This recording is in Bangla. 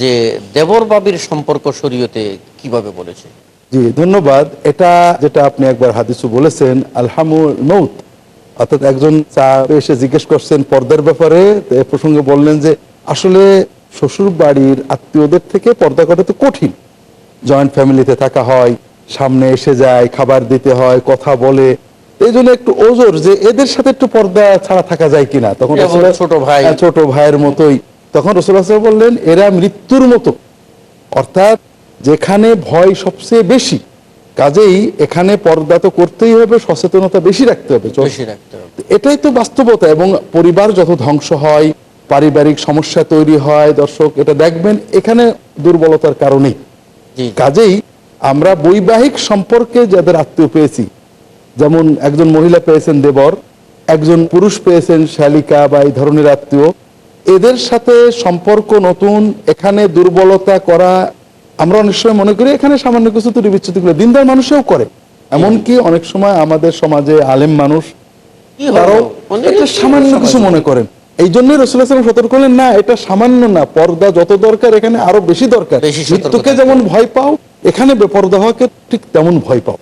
যে দেবর বাবির সম্পর্ক শরীয়তে কীভাবে বলেছে? জি ধন্যবাদ। এটা যেটা আপনি একবার হাদিসু বলেছেন আলহামুল মৌত অর্থাৎ একজন চা এসে জিজ্ঞেস করছেন পর্দার ব্যাপারে এ প্রসঙ্গে বললেন যে আসলে শ্বশুর বাড়ির আত্মীয়দের থেকে পর্দা করা তো কঠিন। জয়েন্ট ফ্যামিলিতে থাকা হয় সামনে এসে যায় খাবার দিতে হয় কথা বলে। এই জন্য একটু ওজোর যে এদের সাথে একটু পর্দা ছাড়া থাকা যায় কিনা? তখন ছোট ভাই। হ্যাঁ, ছোট ভাইয়ের মতোই। তখন রসুল্লাহ বললেন এরা মৃত্যুর মতো। অর্থাৎ যেখানে ভয় সবচেয়ে বেশি কাজেই এখানে পর্দা তো করতেই হবে সচেতনতা বেশি রাখতে হবে। এটাই তো বাস্তবতা এবং পরিবার যত ধ্বংস হয় পারিবারিক সমস্যা তৈরি হয় দর্শক এটা দেখবেন এখানে দুর্বলতার জি। কাজেই আমরা বৈবাহিক সম্পর্কে যাদের আত্মীয় পেয়েছি যেমন একজন মহিলা পেয়েছেন দেবর একজন পুরুষ পেয়েছেন শালিকা বা এই ধরনের আত্মীয় এদের সাথে সম্পর্ক নতুন এখানে দুর্বলতা করা আমরা অনেক সময় মনে করি এখানে সামান্য কিছু ত্রুটি বিচ্ছুতি করে দিনদার মানুষেও করে। এমনকি অনেক সময় আমাদের সমাজে আলেম মানুষ তারাও সামান্য কিছু মনে করেন। এই জন্যই রসুল্লাহ সতর্ক করলেন না এটা সামান্য না পর্দা যত দরকার এখানে আরও বেশি দরকার। মৃত্যুকে যেমন ভয় পাও এখানে বেপর্দা হওয়াকে ঠিক তেমন ভয় পাও।